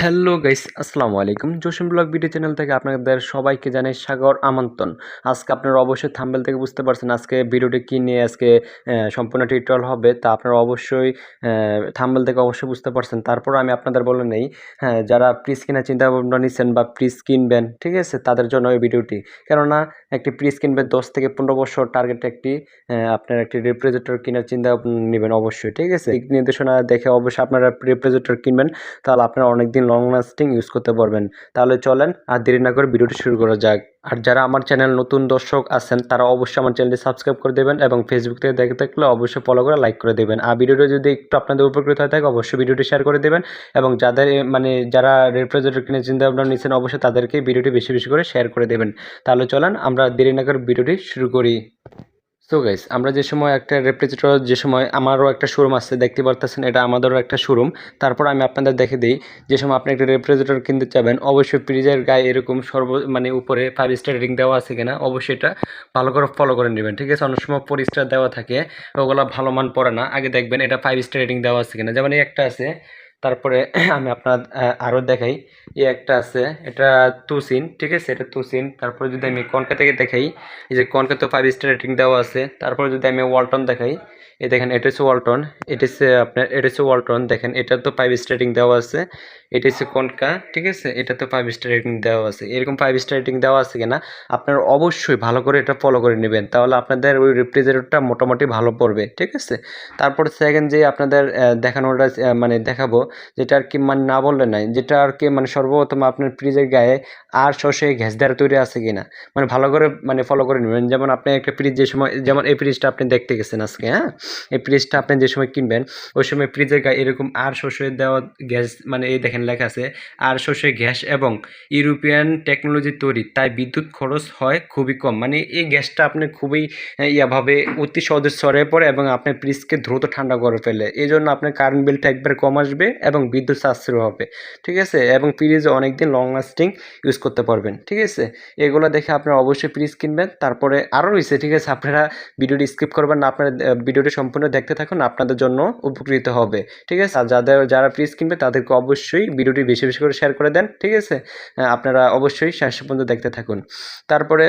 Hello guys, আসসালামু আলাইকুম। Jasim blog video channel থেকে আপনাদের সবাইকে জানাই সাগর আমন্ত্রণ। আজকে আপনারা অবশ্যই থাম্বেল থেকে বুঝতে পারছেন আজকে ভিডিওটি কী নিয়ে আজকে সম্পূর্ণ টিউটোরিয়াল হবে, তা আপনারা অবশ্যই থাম্বেল থেকে অবশ্যই বুঝতে পারছেন। তারপর আমি আপনাদের বলে নেই হ্যাঁ যারা প্রিস কেনার চিন্তা ভাবনা নিচ্ছেন বা প্রিস কিনবেন ঠিক আছে, তাদের জন্য এই ভিডিওটি। কেননা, একটি প্রিস কিনবে দশ থেকে পনেরো বছর টার্গেট একটি আপনার একটি রেফ্রিজারেটর কেনার চিন্তা নেবেন অবশ্যই, ঠিক আছে? নির্দেশনা দেখে অবশ্যই আপনারা রেফ্রিজারেটর কিনবেন, তাহলে আপনারা অনেক দিন লং লাস্টিং ইউজ করতে পারবেন। তাহলে চলেন আর দেরি না করে ভিডিওটি শুরু করা যাক। আর যারা আমার চ্যানেল নতুন দর্শক আছেন, তারা অবশ্যই আমার চ্যানেলটি সাবস্ক্রাইব করে দেবেন এবং ফেসবুক থেকে দেখে থাকলে অবশ্যই ফলো করে লাইক করে দেবেন। আর ভিডিওটি যদি একটু আপনাদের উপকৃত হয়ে থাকে অবশ্যই ভিডিওটি শেয়ার করে দেবেন এবং যাদের মানে যারা রেফ্রিজারেটর কিনে চিন্তা ভাবনা নিচ্ছেন অবশ্যই তাদেরকে ভিডিওটি বেশি বেশি করে শেয়ার করে দেবেন। তাহলে চলেন আমরা দেরি না করে ভিডিওটি শুরু করি। সো গাইস আমরা যে সময় একটা রেফ্রিজারেটর যে সময় আমারও একটা শোরুম আছে, দেখতে পারতেছেন, এটা আমাদেরও একটা শোরুম তারপর আমি আপনাদের দেখে দিই, যে সময় আপনি একটা রেফ্রিজারেটর কিনতে চাবেন অবশ্যই ফ্রিজের গায়ে এরকম সর্ব মানে উপরে ফাইভ স্টার রেটিং দেওয়া আছে কিনা, অবশ্যই এটা ভালো করে ফলো করে নেবেন, ঠিক আছে? অনেক সময় ফোর স্টার দেওয়া থাকে, ওগুলো ভালো মান পড়ে না। আগে দেখবেন এটা ফাইভ স্টার রেটিং দেওয়া আছে কিনা। যেমন এই একটা আছে তারপরে আমি আপনার আরও দেখাই। এই একটা আছে, এটা তুসিন, ঠিক আছে? এটা তুসিন। তারপরে যদি আমি কনকা থেকে দেখাই, এই যে কনকা তো ফাইভ স্টার রেটিং দেওয়া আছে। তারপরে যদি আমি ওয়ালটন দেখাই এই দেখেন, এটা হচ্ছে ওয়ালটন এটা হচ্ছে আপনার, এটা হচ্ছে ওয়ালটন দেখেন, এটা তো ফাইভ স্টার রেটিং দেওয়া আছে। এটা হচ্ছে কনকা ঠিক আছে, এটা তো ফাইভ স্টার রেটিং দেওয়া আছে। এরকম ফাইভ স্টার রেটিং দেওয়া আছে কিনা, আপনারা অবশ্যই ভালো করে এটা ফলো করে নেবেন। তাহলে আপনাদের ওই রেফ্রিজারেটরটা মোটামুটি ভালো পড়বে, ঠিক আছে? তারপর সেকেন্ড যে আপনাদের দেখানোটা মানে দেখাবো, যেটা আর কি মানে না বললে নাই, যেটা আর কি মানে সর্বপ্রথম আপনার ফ্রিজের গায়ে আর সর্ষে গ্যাস দ্বারা তৈরি আছে কিনা মানে ভালো করে মানে ফলো করে নেবেন। যেমন আপনি একটা ফ্রিজ যে সময়, যেমন এই ফ্রিজটা আপনি দেখতে গেছেন আজকে হ্যাঁ? এই ফ্রিজটা আপনি যে সময় কিনবেন, ওই সময় ফ্রিজের গায়ে এরকম আর সর্ষে দেওয়া গ্যাস মানে এই দেখেন লেখা আছে, আর সর্ষে গ্যাস এবং ইউরোপিয়ান টেকনোলজি তৈরি, তাই বিদ্যুৎ খরচ হয় খুবই কম। মানে এই গ্যাসটা আপনি খুবই ইয়াভাবে অতি সহজে সরে পড়ে এবং আপনার ফ্রিজকে দ্রুত ঠান্ডা করে ফেলে। এই জন্য আপনার কারেন্ট বিলটা একবার কম আসবে এবং বিদ্যুৎ সাশ্রয় হবে। ঠিক আছে? এবং ফ্রিজে অনেক দিন লং লাস্টিং ইউজ করতে পারবেন। ঠিক আছে? এগুলো দেখে আপনারা অবশ্যই ফ্রিজ কিনবেন। তারপরে আরও রয়েছে ঠিক আছে? আপনারা ভিডিওটি স্কিপ করবেন না, আপনারা ভিডিওটি সম্পূর্ণ দেখতে থাকুন, আপনাদের জন্য উপকৃত হবে। ঠিক আছে? আর যাদের, যারা ফ্রিজ কিনবে, তাদেরকে অবশ্যই ভিডিওটি বেশি বেশি করে শেয়ার করে দেন। ঠিক আছে? আপনারা অবশ্যই শেষ পর্যন্ত দেখতে থাকুন। তারপরে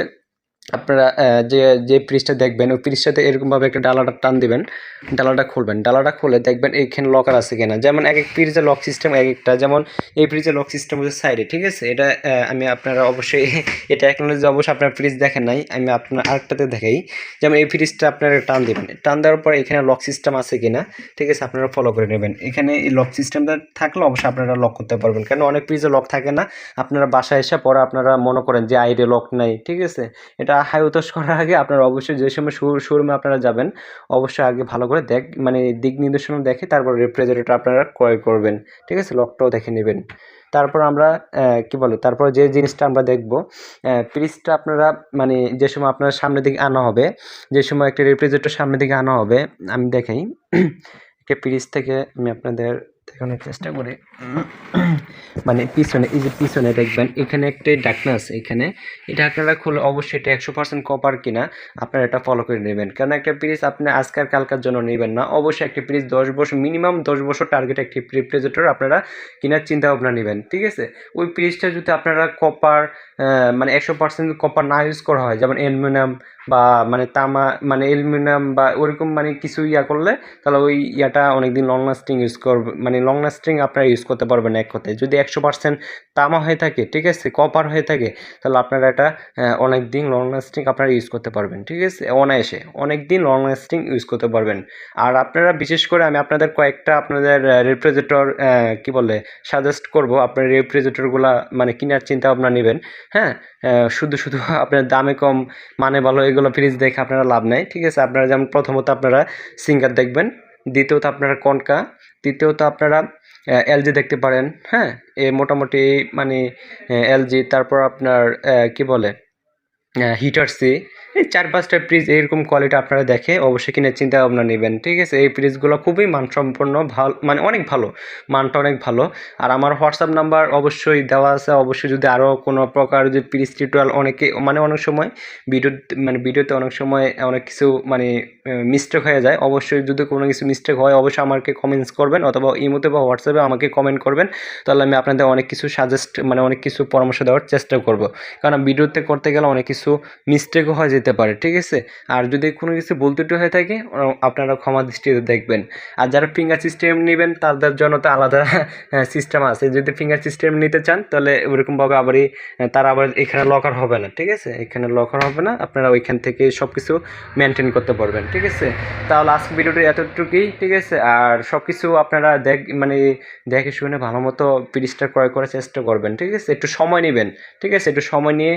আপনারা যে যে ফ্রিজটা দেখবেন, ওই ফ্রিজটাতে এরকমভাবে একটা ডালাটা টান দিবেন, ডালাটা খুলবেন। ডালাটা খুলে দেখবেন এইখানে লকার আছে কিনা। যেমন এক এক ফ্রিজের লক সিস্টেম এক একটা। যেমন এই ফ্রিজের লক সিস্টেম হচ্ছে সাইডে ঠিক আছে? এটা আমি আপনারা অবশ্যই এটা টেকনোলজি অবশ্যই আপনার ফ্রিজ দেখেন নাই, আমি আপনার আরেকটাতে দেখাই। যেমন এই ফ্রিজটা আপনারা টান দেবেন। টান দেওয়ার পর এখানে লক সিস্টেম আছে কিনা, ঠিক আছে? আপনারা ফলো করে নেবেন। এখানে এই লক সিস্টেমটা থাকলে অবশ্যই আপনারা লক করতে পারবেন। কারণ অনেক ফ্রিজে লক থাকে না। আপনারা বাসায় এসে পরে আপনারা মনে করেন যে আইডে লক নাই। ঠিক আছে? এটা হাই উতস করার আগে আপনারা অবশ্যই যে সময় শোরুমে আপনারা যাবেন, অবশ্যই আগে ভালো করে দেখ মানে দিক নির্দেশনা দেখে তারপর রেফ্রিজারেটর আপনারা ক্রয় করবেন, ঠিক আছে? লকটাও দেখে নেবেন। তারপর আমরা কি বলে, তারপর যে জিনিসটা আমরা দেখব ফ্রিজটা আপনারা মানে যে সময় আপনার সামনের দিকে আনা হবে, যে সময় একটা রেফ্রিজারেটর সামনের দিকে আনা হবে, আমি দেখাই, একটা ফ্রিজ থেকে আমি আপনাদের দেখানোর চেষ্টা করি। মানে পিছনে এই যে পিছনে দেখবেন, এখানে একটা ঢাকনা আছে, এখানে। এই ঢাকনাটা খুলে অবশ্যই এটা একশো পার্সেন্ট কপার কিনা আপনারা এটা ফলো করে নেবেন। কারণ একটা ফ্রিজ আপনি আজকাল কালকার জন্য নেবেন না। অবশ্যই একটা ফ্রিজ দশ বছর মিনিমাম দশ বছর টার্গেট একটি রেফ্রিজারেটর আপনারা কেনার চিন্তা ভাবনা নেবেন, ঠিক আছে? ওই ফ্রিজটা যদি আপনারা কপার মানে একশো পার্সেন্ট কপার না ইউজ করা হয়। যেমন অ্যালুমিনিয়াম বা মানে তামা মানে অ্যালুমিনিয়াম বা ওরকম মানে কিছু ইয়া করলে তাহলে ওই ইয়াটা অনেকদিন লং লাস্টিং ইউজ করবে মানে লং লাস্টিং আপনারা ইউজ করতে পারবেন এক কথায়। যদি একশো পার্সেন্ট তামা হয়ে থাকে, ঠিক আছে কপার হয়ে থাকে, তাহলে আপনারা এটা অনেক দিন লং লাস্টিং আপনারা ইউজ করতে পারবেন, ঠিক আছে? অনায়াসে অনেক দিন লং লাস্টিং ইউজ করতে পারবেন। আর আপনারা বিশেষ করে আমি আপনাদের কয়েকটা আপনাদের রেফ্রিজারেটর কি বলে সাজেস্ট করব। আপনার রেফ্রিজারেটরগুলো মানে কেনার চিন্তা ভাবনা নেবেন। হ্যাঁ শুধু শুধু আপনার দামে কম মানে ভালো, এগুলো ফ্রিজ দেখে আপনারা লাভ নেই, ঠিক আছে? আপনারা যেমন প্রথমত আপনারা সিঙ্গার দেখবেন, দ্বিতীয়ত আপনারা কনকা তৃতীয়ত আপনারা এলজি দেখতে পারেন হ্যাঁ? এ মোটামুটি মানে এলজি তারপর আপনার কি বলে? হিটার সি এই চার পাঁচটা ফ্রিজ এরকম কোয়ালিটি আপনারা দেখে অবশ্যই কিনে চিন্তা ভাবনা নেবেন, ঠিক আছে? এই ফ্রিজগুলো খুবই মানসম্পন্ন, ভালো মানে অনেক ভালো, মানটা অনেক ভালো। আর আমার হোয়াটসঅ্যাপ নাম্বার অবশ্যই দেওয়া আছে, অবশ্যই যদি আরও কোনো প্রকার যে ফ্রিজ টিউটোরিয়াল অনেকে মানে অনেক সময় ভিডিও মানে ভিডিওতে অনেক সময় অনেক কিছু মানে মিস্টেক হয়ে যায়, অবশ্যই যদি কোনো কিছু মিস্টেক হয়, অবশ্যই আমাকে কমেন্টস করবেন অথবা ইমোতে বা হোয়াটসঅ্যাপে আমাকে কমেন্ট করবেন, তাহলে আমি আপনাদের অনেক কিছু সাজেস্ট মানে অনেক কিছু পরামর্শ দেওয়ার চেষ্টা করব। কারণ ভিডিওতে করতে গেলে অনেক কিছু মিস্টেকও হয়ে যেতে পারে, ঠিক আছে? আর যদি কোনো কিছু ভুল ত্রুটি হয়ে থাকে আপনারা ক্ষমা দৃষ্টিতে দেখবেন। আর যারা ফিঙ্গার সিস্টেম নেবেন, তাদের জন্য তো আলাদা সিস্টেম আছে। যদি ফিঙ্গার সিস্টেম নিতে চান, তাহলে ওরকমভাবে আবারই তারা আবার এখানে লকার হবে না, ঠিক আছে? এখানে লকার হবে না, আপনারা ওইখান থেকে সব কিছু মেনটেন করতে পারবেন, ঠিক আছে? তাহলে আজকে ভিডিওটা এতটুকুই, ঠিক আছে? আর সব কিছু আপনারা দেখ মানে দেখে শুনে ভালো মতো ফ্রিজটা ক্রয় করার চেষ্টা করবেন, ঠিক আছে? একটু সময় নেবেন, ঠিক আছে? একটু সময় নিয়ে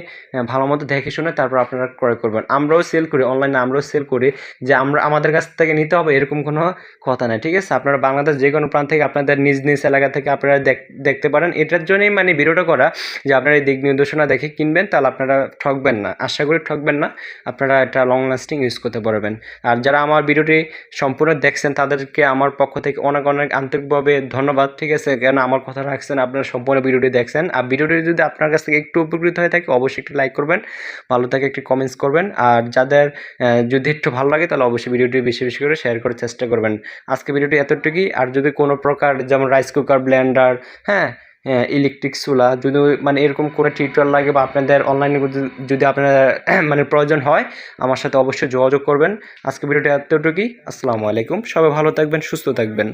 ভালো মতো দেখে শুনে তারপর আপনারা ক্রয় করবেন। আমরাও সেল করি অনলাইনে আমরাও সেল করি যে আমরা, আমাদের কাছ থেকে নিতে হবে, এরকম কোনো কথা নাই, ঠিক আছে? আপনারা বাংলাদেশ যে কোনো প্রান্ত থেকে আপনাদের নিজ নিজ এলাকা থেকে আপনারা দেখ- দেখতে পারেন। এটার জন্যই মানে ভিডিওটা করা যে আপনারা এই দিক নির্দেশনা দেখে কিনবেন, তাহলে আপনারা ঠকবেন না। আশা করি ঠকবেন না, আপনারা এটা লং লাস্টিং ইউজ করতে পারবেন। আর যারা আমার ভিডিওটি সম্পূর্ণ দেখছেন, তাদেরকে আমার পক্ষ থেকে অনেক অনেক আন্তরিকভাবে ধন্যবাদ, ঠিক আছে? কেন আমার কথা রাখছেন, আপনারা সম্পূর্ণ ভিডিওটি দেখছেন। আর ভিডিওটি যদি আপনার কাছ থেকে একটু উপকৃত হয়ে থাকে, অবশ্যই একটি লাইক করবেন। ভালো থাকে একটি কমেন্টস করবেন। আর যাদের যদি একটু ভালো লাগে, তাহলে অবশ্যই ভিডিওটি বেশি বেশি করে শেয়ার করার চেষ্টা করবেন। আজকে ভিডিওটি এতটুকুই। আর যদি কোনো প্রকার যেমন রাইস কুকার ব্লেন্ডার হ্যাঁ ইলেকট্রিক চুলা, যদি মানে এরকম করে টিউটোরিয়াল লাগে বা আপনাদের অনলাইনে যদি আপনার মানে প্রয়োজন হয়, আমার সাথে অবশ্যই যোগাযোগ করবেন। আজকে ভিডিওটি এতটুকুই। আসসালামু আলাইকুম। সবাই ভালো থাকবেন, সুস্থ থাকবেন।